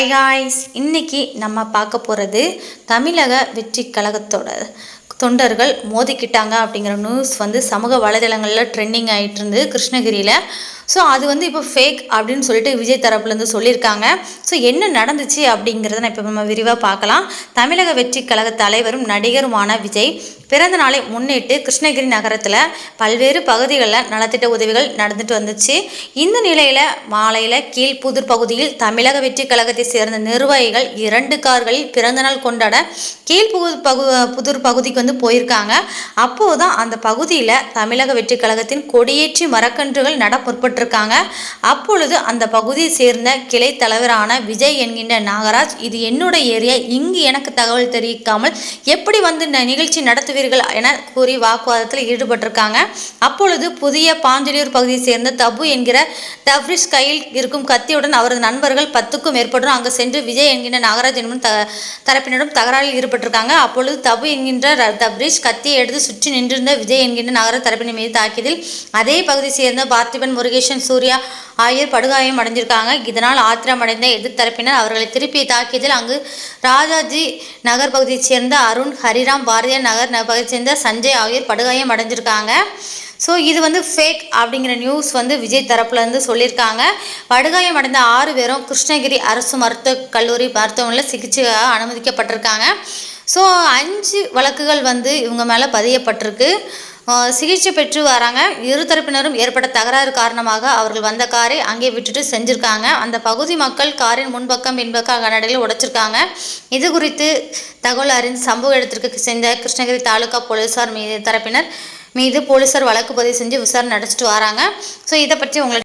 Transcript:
Hi guys இன்றைக்கி நம்ம பார்க்க போகிறது தமிழக வெற்றி கழகத்தோட தொண்டர்கள் மோதிக்கிட்டாங்க அப்படிங்கிற நியூஸ் வந்து சமூக வலைதளங்களில் ட்ரெண்டிங் ஆகிட்டு இருந்து கிருஷ்ணகிரியில் ஸோ அது வந்து இப்போ ஃபேக் அப்படின்னு சொல்லிட்டு விஜய் தரப்புலேருந்து சொல்லியிருக்காங்க. ஸோ என்ன நடந்துச்சு அப்படிங்கிறத நான் இப்போ நம்ம விரிவாக பார்க்கலாம். தமிழக வெற்றி கழக தலைவரும் நடிகருமான விஜய் பிறந்த நாளை முன்னிட்டு கிருஷ்ணகிரி நகரத்தில் பல்வேறு பகுதிகளில் நலத்திட்ட உதவிகள் நடந்துட்டு வந்துச்சு. இந்த நிலையில் மாலையில் கீழ்ப்புதூர் பகுதியில் தமிழக வெற்றி கழகத்தை சேர்ந்த நிர்வாகிகள் இரண்டு கார்களில் பிறந்தநாள் கொண்டாட கீழ்புது பகு புதூர் பகுதிக்கு வந்து போயிருக்காங்க. அப்போது தான் அந்த பகுதியில் தமிழக வெற்றி கழகத்தின் கொடியேற்றி மரக்கன்றுகள் நட முற்பட்டு முற்பட்டிருக்காங்க அப்பொழுது அந்த பகுதியை சேர்ந்த கிளை தலைவரான விஜய் என்கின்ற நாகராஜ் இது என்னோட ஏரியா இங்கு எனக்கு தகவல் தெரிவிக்காமல் எப்படி வந்து இந்த நிகழ்ச்சி நடத்துவீர்கள் என கூறி வாக்குவாதத்தில் ஈடுபட்டிருக்காங்க. அப்பொழுது புதிய பாஞ்சலியூர் பகுதியை சேர்ந்த தபு என்கிற தப்ரிஷ் கையில் இருக்கும் கத்தியுடன் அவரது நண்பர்கள் பத்துக்கும் மேற்பட்டோர் அங்கு சென்று விஜய் என்கின்ற நாகராஜ் என்பன் த தரப்பினரும் தகராறில் ஈடுபட்டிருக்காங்க. அப்பொழுது தபு என்கின்ற தப்ரிஷ் கத்தியை எடுத்து சுற்றி நின்றிருந்த விஜய் என்கின்ற நாகராஜ் தரப்பினர் மீது தாக்கியதில் அதே பகுதியை சேர்ந்த பார்த்திபன் முருகேசன் சூர்யா ஆகியோர் படுகாயம் அடைஞ்சிருக்காங்க. இதனால் ஆத்திரமடைந்த எதிர்த்தரப்பினர் அவர்களை திருப்பி தாக்கியதில் அங்கு ராஜாஜி நகர் பகுதியைச் சேர்ந்த அருண் ஹரிராம் பாரதியார் நகர் ந- பகுதியைச் சேர்ந்த சஞ்சய் ஆகியோர் படுகாயம் அடைஞ்சிருக்காங்க. ஸோ இது வந்து ஃபேக் அப்படிங்கிற நியூஸ் வந்து விஜய் தரப்புலேருந்து சொல்லியிருக்காங்க. படுகாயம் அடைந்த ஆறு பேரும் கிருஷ்ணகிரி அரசு மருத்துவக் கல்லூரி மருத்துவமனையில் சிகிச்சையாக அனுமதிக்கப்பட்டிருக்காங்க. ஸோ அஞ்சு வழக்குகள் வந்து இவங்க மேலே பதியப்பட்டிருக்கு. சிகிச்சை பெற்று வராங்க. இரு தரப்பினரும் ஏற்பட்ட தகராறு காரணமாக அவர்கள் வந்த காரை அங்கே விட்டுட்டு செஞ்சுருக்காங்க. அந்த பகுதி மக்கள் காரின் முன்பக்கம் பின்பக்கம் கண்ணாடியில் உடைச்சிருக்காங்க. இது குறித்து தகவல் அறிந்து சம்பவ இடத்திற்கு சென்ற கிருஷ்ணகிரி தாலுகா போலீசார் மீது தரப்பினர் மீது போலீசார் வழக்கு பதிவு செஞ்சு விசாரணை நடத்திட்டு வராங்க. ஸோ இதை பற்றி உங்களை